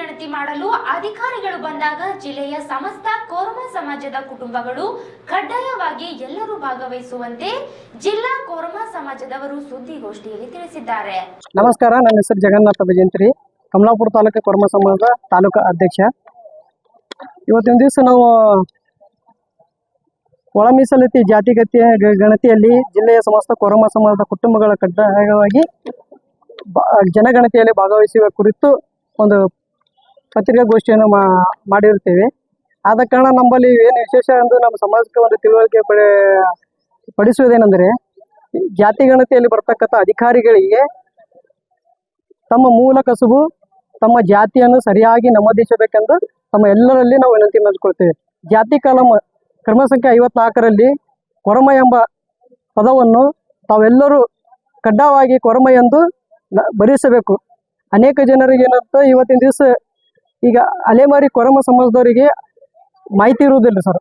ಗಣತಿ ಮಾಡಲು ಅಧಿಕಾರಿಗಳು ಬಂದಾಗ ಜಿಲ್ಲೆಯ ಸಮಸ್ತ ಕೋರಮ ಸಮಾಜದ ಕುಟುಂಬಗಳು ಕಡ್ಡಾಯವಾಗಿ ಎಲ್ಲರೂ ಭಾಗವಹಿಸುವಂತೆ ಜಿಲ್ಲಾ ಕೋರಮ ಸಮಾಜದವರು ಸುದ್ದಿಗೋಷ್ಠಿಯಲ್ಲಿ ತಿಳಿಸಿದ್ದಾರೆ. ನಮಸ್ಕಾರ, ನನ್ನ ಹೆಸರು ಜಗನ್ನಾಥ ಭಜಂತ್ರಿ, ಕಮಲಾಪುರ ತಾಲೂಕು ಕೋರಮ ಸಮಾಜದ ತಾಲೂಕು ಅಧ್ಯಕ್ಷ. ಇವತ್ತಿನ ದಿವಸ ನಾವು ಒಳ ಮೀಸಲಾತಿ ಜಾತಿಗತಿಯ ಗಣತಿಯಲ್ಲಿ ಜಿಲ್ಲೆಯ ಸಮಸ್ತ ಕೊರಮ ಸಮಾಜದ ಕುಟುಂಬಗಳ ಕಡ್ಡಾಯವಾಗಿ ಜನಗಣತಿಯಲ್ಲಿ ಭಾಗವಹಿಸುವ ಕುರಿತು ಒಂದು ಪತ್ರಿಕಾಗೋಷ್ಠಿಯನ್ನು ಮಾ, ಮಾಡಿರುತ್ತೇವೆ. ಆದ ಕಾರಣ ನಮ್ಮಲ್ಲಿ ಏನು ವಿಶೇಷ ಎಂದು ನಮ್ಮ ಸಮಾಜಕ್ಕೆ ಒಂದು ತಿಳುವಳಿಕೆ ಪಡೆ, ಪಡಿಸುವುದೇನೆಂದರೆ, ಜಾತಿ ಗಣತಿಯಲ್ಲಿ ಬರ್ತಕ್ಕಂಥ ಅಧಿಕಾರಿಗಳಿಗೆ ತಮ್ಮ ಮೂಲ ಕಸುಬು, ತಮ್ಮ ಜಾತಿಯನ್ನು ಸರಿಯಾಗಿ ನಮೂದಿಸಬೇಕೆಂದು ತಮ್ಮ ಎಲ್ಲರಲ್ಲಿ ನಾವು ವಿನಂತಿ ಮಾಡಿಕೊಳ್ತೇವೆ. ಜಾತಿ ಕಾಲಂ ಕ್ರಮ ಸಂಖ್ಯೆ ಐವತ್ನಾಲ್ಕರಲ್ಲಿ ಕೊರಮ ಎಂಬ ಪದವನ್ನು ತಾವೆಲ್ಲರೂ ಕಡ್ಡಾಯವಾಗಿ ಕೊರಮ ಎಂದು ಭರಿಸಬೇಕು ಅನೇಕ ಜನರಿಗೆ ಏನಂತ, ಇವತ್ತಿನ ದಿವಸ ಈಗ ಅಲೆಮಾರಿ ಕೊರಮ ಸಮಾಜದವರಿಗೆ ಮಾಹಿತಿ ಇರುವುದಿಲ್ಲ ಸರ್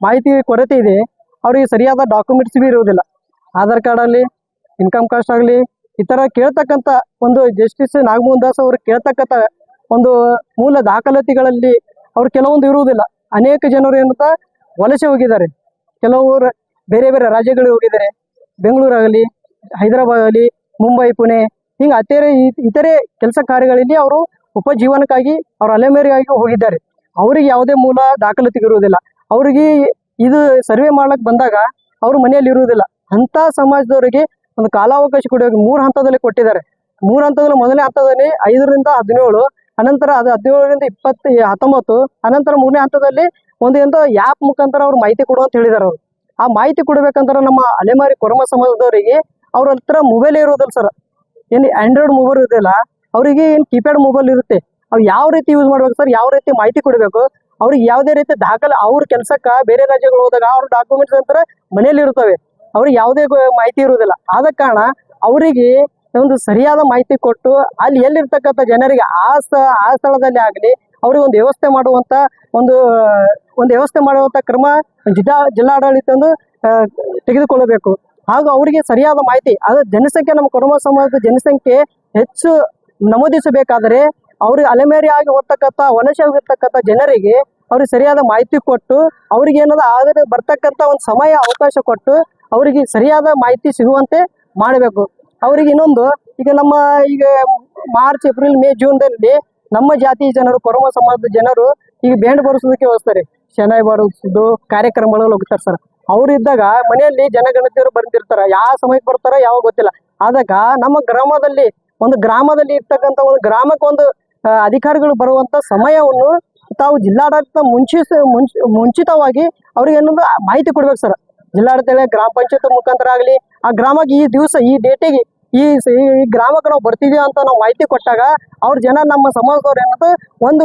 ಮಾಹಿತಿ ಕೊರತೆ ಇದೆ. ಅವರಿಗೆ ಸರಿಯಾದ ಡಾಕ್ಯುಮೆಂಟ್ಸ್ ಬಿ ಇರುವುದಿಲ್ಲ. ಆಧಾರ್ ಕಾರ್ಡ್ ಆಗಲಿ ಇನ್ಕಮ್ ಕಾಸ್ಟ್ ಆಗಲಿ, ಈ ಥರ ಕೇಳ್ತಕ್ಕಂಥ ಒಂದು ಜಸ್ಟಿಸ್ ನಾಗಮೋಹನ್ ದಾಸ್ ಅವರು ಕೇಳ್ತಕ್ಕಂಥ ಒಂದು ಮೂಲ ದಾಖಲಾತಿಗಳಲ್ಲಿ ಅವ್ರು ಕೆಲವೊಂದು ಇರುವುದಿಲ್ಲ. ಅನೇಕ ಜನರು ಏನಂತ ವಲಸೆ ಹೋಗಿದ್ದಾರೆ. ಕೆಲವರು ಬೇರೆ ಬೇರೆ ರಾಜ್ಯಗಳಿಗೆ ಹೋಗಿದ್ದಾರೆ. ಬೆಂಗಳೂರಾಗಲಿ ಹೈದರಾಬಾದ್ ಆಗಲಿ, ಮುಂಬೈ, ಪುಣೆ, ಹಿಂಗೆ ಅತೇರೆ ಇತರೆ ಕೆಲಸ ಕಾರ್ಯಗಳಲ್ಲಿ ಅವರು ಉಪಜೀವನಕ್ಕಾಗಿ ಅವ್ರ ಅಲೆಮೇರಿಗಾಗಿ ಹೋಗಿದ್ದಾರೆ. ಅವರಿಗೆ ಯಾವುದೇ ಮೂಲ ದಾಖಲಾತಿಗಿರುವುದಿಲ್ಲ ಅವ್ರಿಗೆ ಇದು ಸರ್ವೆ ಮಾಡ್ಲಿಕ್ಕೆ ಬಂದಾಗ ಅವ್ರ ಮನೆಯಲ್ಲಿ ಇರುವುದಿಲ್ಲ. ಅಂಥ ಸಮಾಜದವರಿಗೆ ಒಂದು ಕಾಲಾವಕಾಶ ಕೊಡೋಕೆ ಮೂರು ಹಂತದಲ್ಲಿ ಕೊಟ್ಟಿದ್ದಾರೆ. ಮೂರು ಹಂತದಲ್ಲಿ ಮೊದಲನೇ ಹಂತದಲ್ಲಿ ಐದರಿಂದ ಹದಿನೇಳು, ಅನಂತರ ಅದು ಹದಿನೇಳರಿಂದ ಇಪ್ಪತ್ತು, ಹತ್ತೊಂಬತ್ತು, ಅನಂತರ ಮೂರನೇ ಹಂತದಲ್ಲಿ ಒಂದು ಎಂತ ಆ್ಯಪ್ ಮುಖಾಂತರ ಅವ್ರು ಮಾಹಿತಿ ಕೊಡು ಅಂತ ಹೇಳಿದಾರೆ ಅವರು. ಆ ಮಾಹಿತಿ ಕೊಡ್ಬೇಕಂದ್ರೆ ನಮ್ಮ ಅಲೆಮಾರಿ ಕೊರಮ ಸಮಾಜದವರಿಗೆ ಅವ್ರ ಹತ್ರ ಮೊಬೈಲ್ ಇರೋದಿಲ್ಲ ಸರ್ ಏನು ಆಂಡ್ರಾಯ್ಡ್ ಮೊಬೈಲ್ ಇರೋದಿಲ್ಲ ಅವರಿಗೆ ಏನು ಕೀಪ್ಯಾಡ್ ಮೊಬೈಲ್ ಇರುತ್ತೆ? ಅವು ಯಾವ ರೀತಿ ಯೂಸ್ ಮಾಡ್ಬೇಕು ಸರ್ ಯಾವ ರೀತಿ ಮಾಹಿತಿ ಕೊಡಬೇಕು? ಅವ್ರಿಗೆ ಯಾವುದೇ ರೀತಿ ದಾಖಲೆ, ಅವ್ರ ಕೆಲಸಕ್ಕೆ ಬೇರೆ ರಾಜ್ಯಗಳು ಹೋದಾಗ ಅವ್ರ ಡಾಕ್ಯುಮೆಂಟ್ಸ್ ಅಂತಾರೆ ಮನೆಯಲ್ಲಿ ಇರ್ತವೆ. ಅವ್ರಿಗೆ ಯಾವುದೇ ಮಾಹಿತಿ ಇರುವುದಿಲ್ಲ ಆದ ಕಾರಣ ಅವರಿಗೆ ಒಂದು ಸರಿಯಾದ ಮಾಹಿತಿ ಕೊಟ್ಟು ಅಲ್ಲಿ ಎಲ್ಲಿರ್ತಕ್ಕಂಥ ಜನರಿಗೆ ಆ ಸ್ಥ ಆ ಸ್ಥಳದಲ್ಲಿ ಆಗಲಿ ಅವ್ರಿಗೆ ಒಂದು ವ್ಯವಸ್ಥೆ ಮಾಡುವಂಥ ಒಂದು ಒಂದು ವ್ಯವಸ್ಥೆ ಮಾಡುವಂಥ ಕ್ರಮ ಜಿಲ್ಲಾ, ಜಿಲ್ಲಾಡಳಿತ ಒಂದು ತೆಗೆದುಕೊಳ್ಳಬೇಕು. ಹಾಗೂ ಅವರಿಗೆ ಸರಿಯಾದ ಮಾಹಿತಿ, ಅದು ಜನಸಂಖ್ಯೆ, ನಮ್ಮ ಕುಟುಂಬ ಸಮಾಜದ ಜನಸಂಖ್ಯೆ ಹೆಚ್ಚು ನಮೂದಿಸಬೇಕಾದರೆ ಅವ್ರಿಗೆ ಅಲೆಮೇರಿಯಾಗಿ ಹೋಗ್ತಕ್ಕಂಥ ವಲಸೆ ಹೋಗಿರ್ತಕ್ಕಂಥ ಜನರಿಗೆ ಅವ್ರಿಗೆ ಸರಿಯಾದ ಮಾಹಿತಿ ಕೊಟ್ಟು, ಅವ್ರಿಗೆ ಏನಾದ್ರು ಆದರೆ ಬರ್ತಕ್ಕಂಥ ಒಂದು ಸಮಯ, ಅವಕಾಶ ಕೊಟ್ಟು ಅವರಿಗೆ ಸರಿಯಾದ ಮಾಹಿತಿ ಸಿಗುವಂತೆ ಮಾಡಬೇಕು. ಅವರಿಗೆ ಇನ್ನೊಂದು, ಈಗ ನಮ್ಮ ಈಗ ಮಾರ್ಚ್, ಏಪ್ರಿಲ್, ಮೇ ಜೂನ್ದಲ್ಲಿ ನಮ್ಮ ಜಾತಿ ಜನರು, ಕೊರಮ ಸಮಾಜದ ಜನರು ಈಗ ಬೇಂಡ್ ಬರೆಸೋದಕ್ಕೆ ಹೋಗ್ತಾರೆ. ಶನಾಯ್ ಬರೋದು ಕಾರ್ಯಕ್ರಮಗಳಲ್ಲಿ ಹೋಗ್ತಾರೆ ಸರ್. ಅವ್ರು ಇದ್ದಾಗ ಮನೆಯಲ್ಲಿ ಜನಗಣತಿಯವರು ಬಂದಿರ್ತಾರೆ. ಯಾವ ಸಮಯಕ್ಕೆ ಬರ್ತಾರೋ ಯಾವಾಗ ಗೊತ್ತಿಲ್ಲ. ಆದಾಗ ನಮ್ಮ ಗ್ರಾಮದಲ್ಲಿ ಒಂದು ಗ್ರಾಮದಲ್ಲಿ ಇರ್ತಕ್ಕಂಥ ಒಂದು ಗ್ರಾಮಕ್ಕೆ ಒಂದು ಅಧಿಕಾರಿಗಳು ಬರುವಂತ ಸಮಯವನ್ನು ತಾವು ಜಿಲ್ಲಾಡಳಿತ ಮುಂಚಿಸ ಮುಂಚ, ಮುಂಚಿತವಾಗಿ ಅವ್ರಿಗೆ ಏನೊಂದು ಮಾಹಿತಿ ಕೊಡ್ಬೇಕು ಸರ್. ಜಿಲ್ಲಾಡಳಿತ ಗ್ರಾಮ ಪಂಚಾಯತ್ ಮುಖಾಂತರ ಆಗಲಿ ಆ ಗ್ರಾಮಕ್ಕೆ ಈ ದಿವಸ, ಈ ಡೇಟಿಗೆ ಈ ಈ ಗ್ರಾಮಕ್ಕೆ ನಾವು ಬರ್ತಿದೀವಿ ಅಂತ ನಾವು ಮಾಹಿತಿ ಕೊಟ್ಟಾಗ ಅವ್ರ ಜನ ನಮ್ಮ ಸಮಾಜದವ್ರು ಏನಂತ ಒಂದು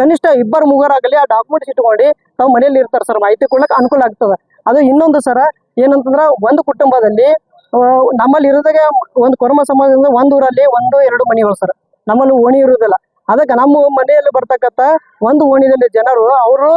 ಕನಿಷ್ಠ ಇಬ್ಬರು ಮುಗರಾಗಲಿ ಆ ಡಾಕ್ಯುಮೆಂಟ್ಸ್ ಇಟ್ಕೊಂಡು ತಾವು ಮನೆಯಲ್ಲಿ ಇರ್ತಾರೆ ಸರ್. ಮಾಹಿತಿ ಕೊಡ್ಲಿಕ್ಕೆ ಅನುಕೂಲ ಆಗ್ತದೆ. ಅದು ಇನ್ನೊಂದು ಸರ ಏನಂತಂದ್ರೆ ಒಂದು ಕುಟುಂಬದಲ್ಲಿ ನಮ್ಮಲ್ಲಿ ಇರೋದಾಗ ಒಂದು ಕೊರಮ ಸಮಾಜದಿಂದ ಒಂದು ಊರಲ್ಲಿ ಒಂದು, ಎರಡು ಮನೆಗಳು ಸರ್. ನಮ್ಮಲ್ಲಿ ಓಣಿ ಇರುವುದಿಲ್ಲ. ಅದಕ್ಕೆ ನಮ್ಮ ಮನೆಯಲ್ಲಿ ಬರ್ತಕ್ಕಂಥ ಒಂದು ಓಣಿಯಲ್ಲಿ ಜನರು, ಅವರು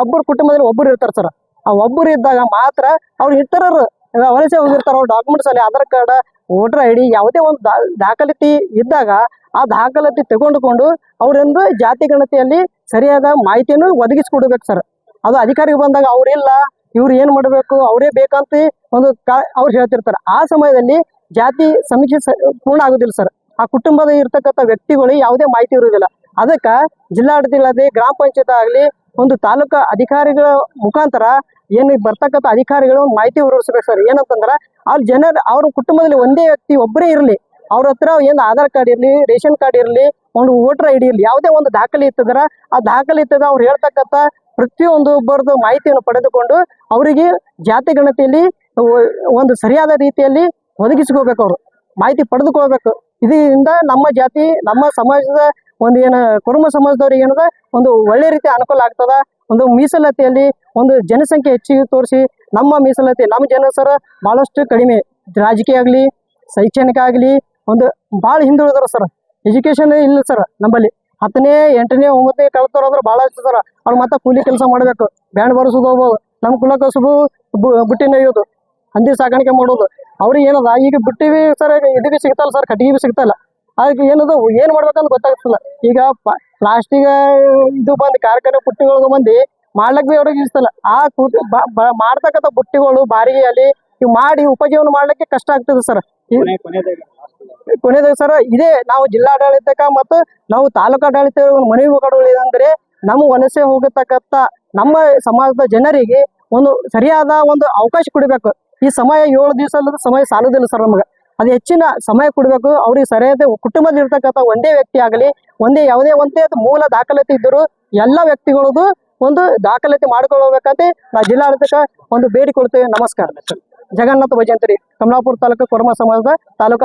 ಒಬ್ಬರು ಕುಟುಂಬದಲ್ಲಿ ಒಬ್ಬರು ಇರ್ತಾರೆ ಸರ್. ಆ ಒಬ್ಬರು ಇದ್ದಾಗ ಮಾತ್ರ ಅವ್ರು ಇತರರು ಈಗ ವಲಸೆ ಹೋಗಿರ್ತಾರೆ ಅವ್ರ ಡಾಕ್ಯುಮೆಂಟ್ಸ್ ಅಲ್ಲಿ, Aadhaar card, voter I D, ಯಾವುದೇ ಒಂದು ದಾಖಲಾತಿ ಇದ್ದಾಗ ಆ ದಾಖಲಾತಿ ತಗೊಂಡುಕೊಂಡು ಅವರೊಂದು ಜಾತಿ ಗಣತಿಯಲ್ಲಿ ಸರಿಯಾದ ಮಾಹಿತಿಯನ್ನು ಒದಗಿಸಿಕೊಡ್ಬೇಕು ಸರ್. ಅದು ಅಧಿಕಾರಿಗೆ ಬಂದಾಗ ಅವ್ರಿಲ್ಲ ಇವ್ರು ಏನ್ ಮಾಡಬೇಕು? ಅವರೇ ಬೇಕಂತ ಒಂದು ಕಾ, ಅವ್ರು ಹೇಳ್ತಿರ್ತಾರೆ. ಆ ಸಮಯದಲ್ಲಿ ಜಾತಿ ಸಮೀಕ್ಷೆ ಪೂರ್ಣ ಆಗುದಿಲ್ಲ ಸರ್. ಆ ಕುಟುಂಬದ ಇರ್ತಕ್ಕಂಥ ವ್ಯಕ್ತಿಗಳು ಯಾವುದೇ ಮಾಹಿತಿ ಇರುವುದಿಲ್ಲ ಅದಕ್ಕ ಜಿಲ್ಲಾಡಳಿತ ಗ್ರಾಮ ಪಂಚಾಯತ್ ಆಗಲಿ, ಒಂದು ತಾಲೂಕಾ ಅಧಿಕಾರಿಗಳ ಮುಖಾಂತರ ಏನು ಬರ್ತಕ್ಕಂಥ ಅಧಿಕಾರಿಗಳು ಮಾಹಿತಿ ಹೊರಡಿಸ್ಬೇಕು ಸರ್. ಏನಂತಂದ್ರೆ, ಅವ್ರ ಜನರ, ಅವ್ರ ಕುಟುಂಬದಲ್ಲಿ ಒಂದೇ ವ್ಯಕ್ತಿ ಒಬ್ಬರೇ ಇರಲಿ. ಅವ್ರ ಹತ್ರ ಏನು ಆಧಾರ್ ಕಾರ್ಡ್ ಇರಲಿ, ರೇಷನ್ ಕಾರ್ಡ್ ಇರಲಿ, ಒಂದು ವೋಟರ್ ಐ ಡಿ ಇರಲಿ, ಯಾವುದೇ ಒಂದು ದಾಖಲೆ ಇತ್ತಂದ್ರೆ ಆ ದಾಖಲೆ ಇತ್ತದ ಅವ್ರು ಹೇಳ್ತಕ್ಕಂಥ ಪ್ರತಿಯೊಂದು ಒಬ್ಬರದು ಮಾಹಿತಿಯನ್ನು ಪಡೆದುಕೊಂಡು ಅವರಿಗೆ ಜಾತಿ ಗಣತಿಯಲ್ಲಿ ಒಂದು ಸರಿಯಾದ ರೀತಿಯಲ್ಲಿ ಒದಗಿಸ್ಕೋಬೇಕು ಅವರು. ಮಾಹಿತಿ ಪಡೆದುಕೊಳ್ಬೇಕು. ಇದರಿಂದ ನಮ್ಮ ಜಾತಿ, ನಮ್ಮ ಸಮಾಜದ ಒಂದು ಏನು, ಕುಟುಂಬ ಸಮಾಜದವ್ರಿಗೆ ಏನದ, ಒಂದು ಒಳ್ಳೆ ರೀತಿ ಅನುಕೂಲ ಆಗ್ತದ. ಒಂದು ಮೀಸಲಾತಿಯಲ್ಲಿ ಒಂದು ಜನಸಂಖ್ಯೆ ಹೆಚ್ಚಿಗೆ ತೋರಿಸಿ ನಮ್ಮ ಮೀಸಲಾತಿ, ನಮ್ಮ ಜನ ಭಾಳಷ್ಟು ಕಡಿಮೆ. ರಾಜಕೀಯ ಆಗಲಿ, ಶೈಕ್ಷಣಿಕ ಆಗಲಿ, ಒಂದು ಭಾಳ ಹಿಂದುಳಿದ್ರು ಸರ್. ಎಜುಕೇಶನ್ ಇಲ್ಲ ಸರ್, ನಮ್ಮಲ್ಲಿ. ಹತ್ತನೇ, ಎಂಟನೇ, ಒಂಬತ್ತನೇ ಕಳ್ತಾರ ಅಂದ್ರೆ ಭಾಳಷ್ಟು ಸರ್. ಅವ್ರು ಮತ್ತೆ ಕೂಲಿ ಕೆಲಸ ಮಾಡಬೇಕು. ಬ್ಯಾಂಡ್ ಬರ್ಸೋದು ಹೋಗ್ಬೋದು. ನಮ್ಮ ಕುಲ ಕಸುಬು ಬುಟ್ಟಿ ನೆಯ್ಯೋದು ಹಂದಿ ಸಾಕಾಣಿಕೆ ಮಾಡೋದು. ಅವ್ರಿಗೆ ಏನದ? ಈಗ ಬಿಟ್ಟಿವಿ ಸರ್ ಇದು ಬಿ ಸಿಗ್ತಲ್ಲ ಸರ್ ಕಟ್ಟಿಗೆ ಬಿ ಸಿಗ್ತಲ್ಲ. ಅದಕ್ಕೆ ಏನದ? ಏನ್ ಮಾಡ್ಬೇಕಂತ ಗೊತ್ತಾಗ್ತಿಲ್ಲ. ಈಗ ಪ್ಲಾಸ್ಟಿಕ್ ಇದು ಬಂದು ಕಾರ್ಖಾನೆ ಬುಟ್ಟಿಗಳಿಗೆ ಬಂದು ಮಾಡ್ಲಕ್ ಬಿ ಅವ್ರಿಗೆ ಇಷ್ಟಲ್ಲ ಆ ಕೂಟಿ ಮಾಡ್ತಕ್ಕಂಥ ಬುಟ್ಟಿಗಳು ಬಾರಿಗೆ ಅಲ್ಲಿ ಇವ್ ಮಾಡಿ ಉಪಜೀವನ ಮಾಡ್ಲಿಕ್ಕೆ ಕಷ್ಟ ಆಗ್ತದೆ ಸರ್. ಕೊನೆಯದಾಗ ಸರ್, ಇದೇ ನಾವು ಜಿಲ್ಲಾಡಳಿತಕ್ಕ ಮತ್ತು ನಾವು ತಾಲೂಕು ಆಡಳಿತ ಒಂದು ಮನವಿ ಕೊಡುವುದೇನೆಂದ್ರೆ ನಮ್ಮ ವಲಸೆ ಹೋಗತಕ್ಕಂಥ ನಮ್ಮ ಸಮಾಜದ ಜನರಿಗೆ ಒಂದು ಸರಿಯಾದ ಒಂದು ಅವಕಾಶ ಕೊಡಬೇಕು. ಈ ಸಮಯ ಏಳು ದಿವಸ ಅಲ್ಲದ ಸಮಯ ಸಾಲುದಿಲ್ಲ ಸರ್ ನಮಗೆ. ಅದು ಹೆಚ್ಚಿನ ಸಮಯ ಕೊಡಬೇಕು. ಅವ್ರಿಗೆ ಸರಿಯಾದ ಕುಟುಂಬದಲ್ಲಿ ಇರ್ತಕ್ಕಂಥ ಒಂದೇ ವ್ಯಕ್ತಿ ಆಗಲಿ, ಒಂದೇ ಯಾವುದೇ ಒಂದೇ ಮೂಲ ದಾಖಲಾತಿ ಇದ್ದರೂ ಎಲ್ಲ ವ್ಯಕ್ತಿಗಳದು ಒಂದು ದಾಖಲಾತಿ ಮಾಡಿಕೊಳ್ಳಬೇಕಂತ ನಾ ಜಿಲ್ಲಾಡಳಿತಕ್ಕೆ ಒಂದು ಬೇಡಿಕೊಳ್ತೇವೆ ನಮಸ್ಕಾರ ಜಗನ್ನಾಥ ಭಜಂತರಿ, ಕಮಲಾಪುರ ತಾಲೂಕು ಕೊರಮ ಸಮಾಜದ ತಾಲೂಕು